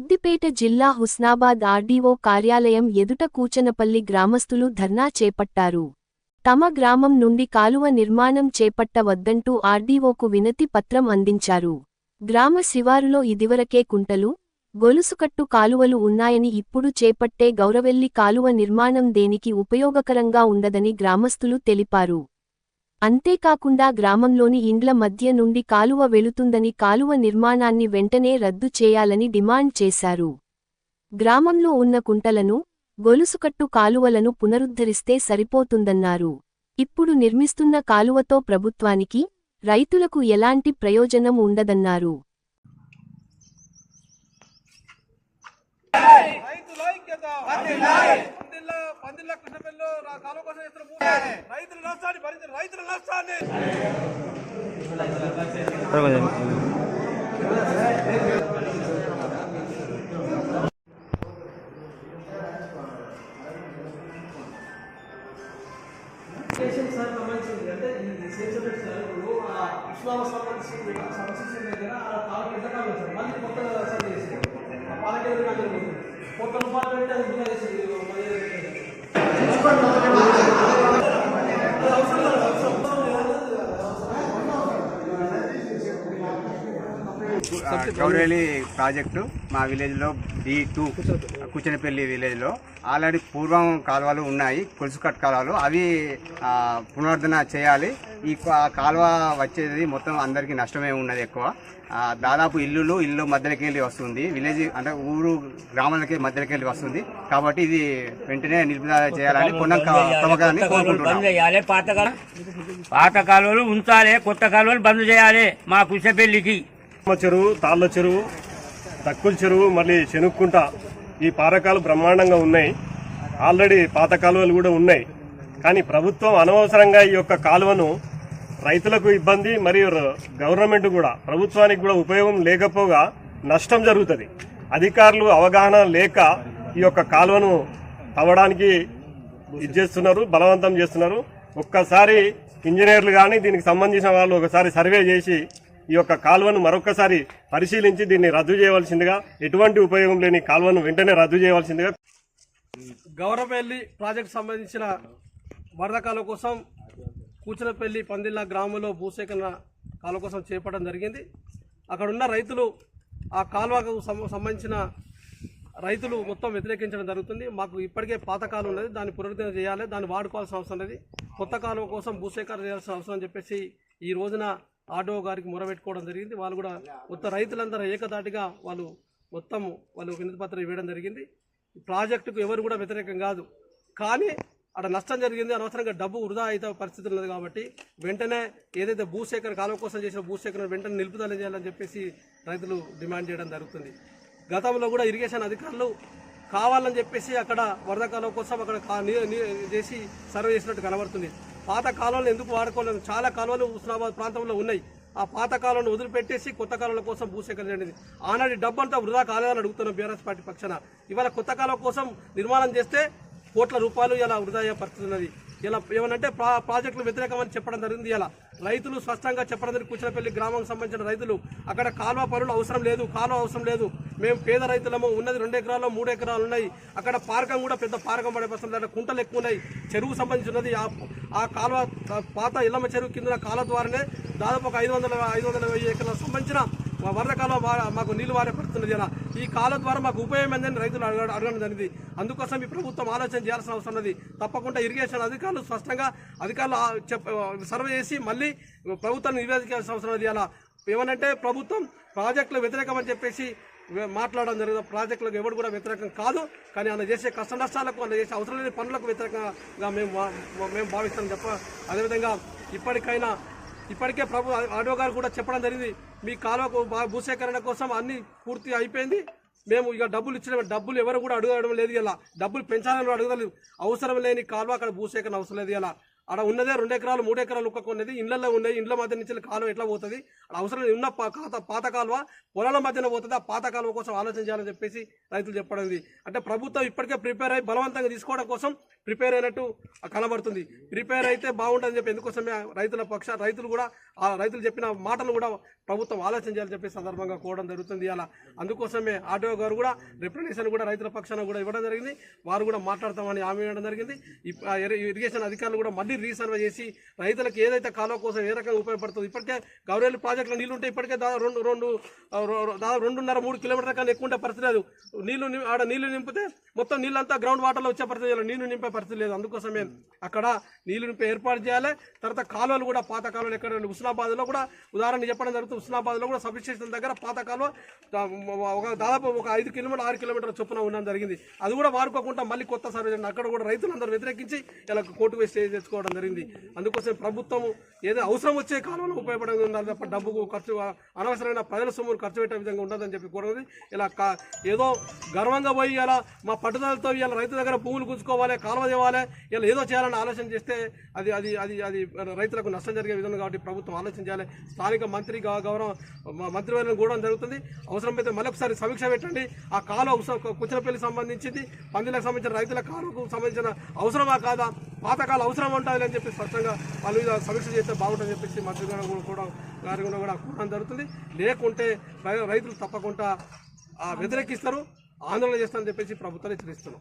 సిద్దిపేట జిల్లా హుస్నాబాద్ ఆర్డీఓ కార్యాలయం ఎదుట కూచనపల్లి గ్రామస్తులు ధర్నా చేపట్టారు. తమ గ్రామం నుండి కాలువ నిర్మాణం చేపట్టవద్దంటూ ఆర్డీఓకు వినతి పత్రం అందించారు. గ్రామ శివారులో ఇదివరకే కుంటలు గొలుసుకట్టు కాలువలు ఉన్నాయని ఇప్పుడు చేపట్టే గౌరవెల్లి కాలువ నిర్మాణం దేనికి ఉపయోగకరంగా ఉండదని గ్రామస్తులు తెలిపారు. అంతేకాకుండా గ్రామంలోని ఇండ్ల మధ్య నుండి కాలువ వెళుతుందని కాలువ నిర్మాణాన్ని వెంటనే రద్దు చేయాలని డిమాండ్ చేశారు. గ్రామంలో ఉన్న కుంటలను గొలుసుకట్టు కాలువలను పునరుద్ధరిస్తే సరిపోతుందన్నారు. ఇప్పుడు నిర్మిస్తున్న కాలువతో ప్రభుత్వానికి రైతులకు ఎలాంటి ప్రయోజనం ఉండదన్నారు. రైతుల పందిళ్ళ పందిళ్ళ కృష్ణపల్లిలో కాలువ కోసం చేస్తున్న భూమి రైతుల నష్టాన్ని భరించిన రైతుల నష్టాన్ని. ఆ, గౌరేలి ప్రాజెక్టు మా విలేజ్లో బి టూ కుచనపల్లి విలేజ్లో. ఆల్రెడీ పూర్వం కాలువలు ఉన్నాయి కొలుసుకట్ కాలువలు. అవి పునరుద్ధరణ చేయాలి. ఈ కాలువ వచ్చేది మొత్తం అందరికీ నష్టమే ఉన్నది ఎక్కువ. దాదాపు ఇల్లులు ఇల్లు మధ్యలోకి వెళ్ళి వస్తుంది. విలేజ్ అంటే ఊరు గ్రామాలకి మధ్యలోకి వెళ్ళి వస్తుంది. కాబట్టి ఇది వెంటనే నిలుపుదల చేయాలని పొన్నం కోరుకుంటున్నాం. చేయాలి పాత కాలం పాత కాలువలు ఉంచాలి కొత్త కాలువలు బంద్ చేయాలి మా కుషపెల్లికి చెరువు తాళ్ళ చెరువు తక్కువ చెరువు మళ్ళీ చెనుక్కుంట ఈ పారకాలు బ్రహ్మాండంగా ఉన్నాయి. ఆల్రెడీ పాత కాలువలు కూడా ఉన్నాయి. కానీ ప్రభుత్వం అనవసరంగా ఈ యొక్క కాలువను రైతులకు ఇబ్బంది మరియు ర- గవర్నమెంట్ కూడా ప్రభుత్వానికి కూడా ఉపయోగం లేకపోగా నష్టం జరుగుతుంది. అధికారులు అవగాహన లేక ఈ యొక్క కాలువను తవ్వడానికి ఇది చేస్తున్నారు బలవంతం చేస్తున్నారు. ఒక్కసారి ఇంజనీర్లు కానీ దీనికి సంబంధించిన వాళ్ళు ఒకసారి సర్వే చేసి ఈ యొక్క కాలువను మరొకసారి పరిశీలించి దీన్ని రద్దు చేయవలసిందిగా ఎటువంటి ఉపయోగం లేని కాలువను వెంటనే రద్దు చేయవలసిందిగా. గౌరవపల్లి ప్రాజెక్ట్ సంబంధించిన వరద కాలువ కోసం కూచనపల్లి పందిళ్ళ గ్రామంలో భూసేకరణ కాలువ కోసం చేపట్టడం జరిగింది. అక్కడ ఉన్న రైతులు ఆ కాలువకు సం- సంబంధించిన రైతులు మొత్తం వ్యతిరేకించడం జరుగుతుంది. మాకు ఇప్పటికే పాత కాలం ఉన్నది దాన్ని పునరుద్ధరణ చేయాలి దాన్ని వాడుకోవాల్సిన అవసరం ఉన్నది కొత్త కాలువ కోసం భూసేకరణ చేయాల్సిన అవసరం అని చెప్పేసి ఈ రోజున ఆటో గారికి మొరబెట్టుకోవడం జరిగింది. వాళ్ళు కూడా మొత్తం రైతులందరూ ఏకదాటిగా వాళ్ళు మొత్తం వాళ్ళు వినతి పత్రం ఇవ్వడం జరిగింది. ప్రాజెక్టుకు ఎవరు కూడా వ్యతిరేకం కాదు. కానీ అక్కడ నష్టం జరిగింది. అనవసరంగా డబ్బు వృధా అయితే పరిస్థితి ఉన్నది కాబట్టి వెంటనే ఏదైతే భూసేకరణ కాలం కోసం చేసిన భూసేకరణ వెంటనే నిలుపుదల చేయాలని చెప్పేసి రైతులు డిమాండ్ చేయడం జరుగుతుంది. గతంలో కూడా ఇరిగేషన్ అధికారులు కావాలని చెప్పేసి అక్కడ వరద కాలం కోసం అక్కడ చేసి సర్వే చేసినట్టు కనబడుతుంది. పాత కాలువలు ఎందుకు వాడుకోలేదు? చాలా కాలువలు హుస్నాబాద్ ప్రాంతంలో ఉన్నాయి. ఆ పాత కాలువను వదిలిపెట్టేసి కొత్త కాలువల కోసం భూసేకరణ చేయండి ఆనాటి డబ్బంతా వృధా కాలేదని అడుగుతున్నాం బీఆర్ఎస్ పార్టీ పక్షాన. ఇవాళ కొత్త కాలువ కోసం నిర్మాణం చేస్తే కోట్ల రూపాయలు ఇలా వృధా పరిస్థితి ఉన్నది. ఇలా ఏమనంటే ప్రా ప్రాజెక్టులు వ్యతిరేకమని చెప్పడం జరిగింది. ఇలా రైతులు స్పష్టంగా చెప్పడం జరిగింది కూచినపల్లి గ్రామానికి సంబంధించిన రైతులు అక్కడ కాలువ పనులు అవసరం లేదు కాలువ అవసరం లేదు. మేము పేద రైతులము ఉన్నది రెండు ఎకరాలు మూడు ఎకరాలు ఉన్నాయి. అక్కడ పారకం కూడా పెద్ద పారకం పడే పరిస్థితి అక్కడ కుంటలు ఎక్కువ ఉన్నాయి. చెరువు సంబంధించి ఉన్నది ఆ కాలువ పాత ఇల్లమ్మ చెరువు కింద కాలువ ద్వారానే దాదాపు ఒక ఐదు వందల ఐదు వందల వెయ్యి ఎకరాలకు సంబంధించిన వరద కాలం మాకు నీళ్ళు వారే పడుతున్నది అలా. ఈ కాలం ద్వారా మాకు ఉపయోగం ఏందని రైతులు అడగడం జరిగింది. అందుకోసం ఈ ప్రభుత్వం ఆలోచన చేయాల్సిన అవసరం ఉన్నది. తప్పకుండా ఇరిగేషన్ అధికారులు స్పష్టంగా అధికారులు చెప్ సర్వే చేసి మళ్ళీ ప్రభుత్వాన్ని నివేదించాల్సిన అవసరం ఉన్నది అలా. ఏమనంటే ప్రభుత్వం ప్రాజెక్టులు వ్యతిరేకమని చెప్పేసి మాట్లాడడం జరిగింది. ప్రాజెక్టులకు ఎవరు కూడా వ్యతిరేకం కాదు. కానీ ఆయన చేసే కష్ట నష్టాలకు ఆయన చేసే అవసరం లేని పనులకు వ్యతిరేకంగా మేము మేము భావిస్తాం తప్ప అదేవిధంగా ఇప్పటికైనా ఇప్పటికే ప్రభు ఆటో గారు కూడా చెప్పడం జరిగింది మీ కాలువకు భూసేకరణ కోసం అన్ని పూర్తి అయిపోయింది. మేము ఇక డబ్బులు ఇచ్చిన డబ్బులు ఎవరు కూడా అడగడం లేదు ఇలా. డబ్బులు పెంచాలని అడగలేదు. అవసరం లేని కాలువ అక్కడ భూసేకరణ అవసరం లేదు ఇలా. అక్కడ ఉన్నదే రెండు ఎకరాలు మూడు ఎకరాలు ఒక్క ఉన్నది ఇళ్ళలో ఉన్నాయి ఇండ్ల మధ్య నుంచి కాలువ ఎట్లా పోతుంది? అక్కడ అవసరం లేదు. ఉన్న పాత పాత కాలువ పొలాల మధ్యన పోతుంది? ఆ పాత కాలువ కోసం ఆలోచన చేయాలని చెప్పేసి రైతులు చెప్పడం అంటే ప్రభుత్వం ఇప్పటికే ప్రిపేర్ అయ్యి బలవంతంగా తీసుకోవడం కోసం ప్రిపేర్ అయినట్టు కనబడుతుంది. ప్రిపేర్ అయితే బాగుంటుందని చెప్పి ఎందుకోసమే రైతుల పక్ష రైతులు కూడా ఆ రైతులు చెప్పిన మాటలు కూడా ప్రభుత్వం ఆలోచన చేయాలని చెప్పి సందర్భంగా కోవడం జరుగుతుంది అలా అందుకోసమే ఆటో గారు కూడా రిప్రజెంటేషన్ కూడా రైతుల పక్షాన కూడా ఇవ్వడం జరిగింది. వారు కూడా మాట్లాడతామని హామీ ఇవ్వడం జరిగింది. ఇరిగేషన్ అధికారులు కూడా మళ్ళీ రీసర్వే చేసి రైతులకు ఏదైతే కాలువ కోసం ఏ రకంగా ఉపయోగపడుతుంది ఇప్పటికే గౌరవేలు ప్రాజెక్టులో నీళ్ళు ఉంటే ఇప్పటికే దాదాపు రెండు రెండు దాదాపు రెండున్నర మూడు కిలోమీటర్ల కన్నా ఎక్కువ ఉండే పరిస్థితి లేదు. నీళ్ళు ఆడ నీళ్ళు నింపితే మొత్తం నీళ్ళంతా గ్రౌండ్ వాటర్లో వచ్చే పరిస్థితి నీళ్ళు నింపే పరిస్థితి లేదు. అందుకోసమే అక్కడ నీళ్ళు ఏర్పాటు చేయాలి. తర్వాత కాలువలు కూడా పాత కాలువలు ఎక్కడ హుస్నాబాద్లో కూడా ఉదాహరణ చెప్పడం జరుగుతుంది. హుస్నాబాద్లో కూడా సబ్ స్టేషన్ దగ్గర పాత కాలువ ఒక దాదాపు ఒక ఐదు కిలోమీటర్ ఆరు కిలోమీటర్ల చొప్పున ఉండడం జరిగింది. అది కూడా వాడుకోకుండా మళ్ళీ కొత్త సర్వే అక్కడ కూడా రైతులందరూ వ్యతిరేకించి ఇలా కోర్టు వేసి తెచ్చుకోవడం జరిగింది. అందుకోసం ప్రభుత్వం ఏదో అవసరం వచ్చే కాలంలో ఉపయోగపడేది ఉండాలి తప్ప డబ్బుకు ఖర్చు అనవసరమైన ప్రజల సొమ్మును ఖర్చు పెట్టే విధంగా ఉండదని చెప్పి కోరుతుంది ఇలా ఏదో గర్వంగా పోయి ఇలా మా పట్టుదలతో ఇలా రైతు దగ్గర భూములు గుంజుకోవాలి కాలువ తేవాలి ఇలా ఏదో చేయాలని ఆలోచన చేస్తే అది అది అది అది రైతులకు నష్టం జరిగే విధంగా కాబట్టి ప్రభుత్వం ఆలోచన చేయాలి స్థానిక మంత్రి గౌరవం గౌరవ మ- కూడా జరుగుతుంది. అవసరమైతే మళ్ళీ ఒకసారి సమీక్ష పెట్టండి. ఆ కాలువ కుచనపల్లి సంబంధించింది పందిలకు సంబంధించిన రైతుల కాలువకు సంబంధించిన అవసరమా కాదా? పాతకాలం అవసరం ఉంటుంది అని చెప్పి స్పష్టంగా వాళ్ళ మీద సమీక్ష చేస్తే బాగుంటుందని చెప్పేసి మంత్రి గారు కూడా కూడా గారి కూడా కూడా కోరడం జరుగుతుంది. లేకుంటే రైతులు తప్పకుండా ఆ, వ్యతిరేకిస్తారు ఆందోళన చేస్తారని చెప్పేసి ప్రభుత్వాన్ని హెచ్చరిస్తున్నాం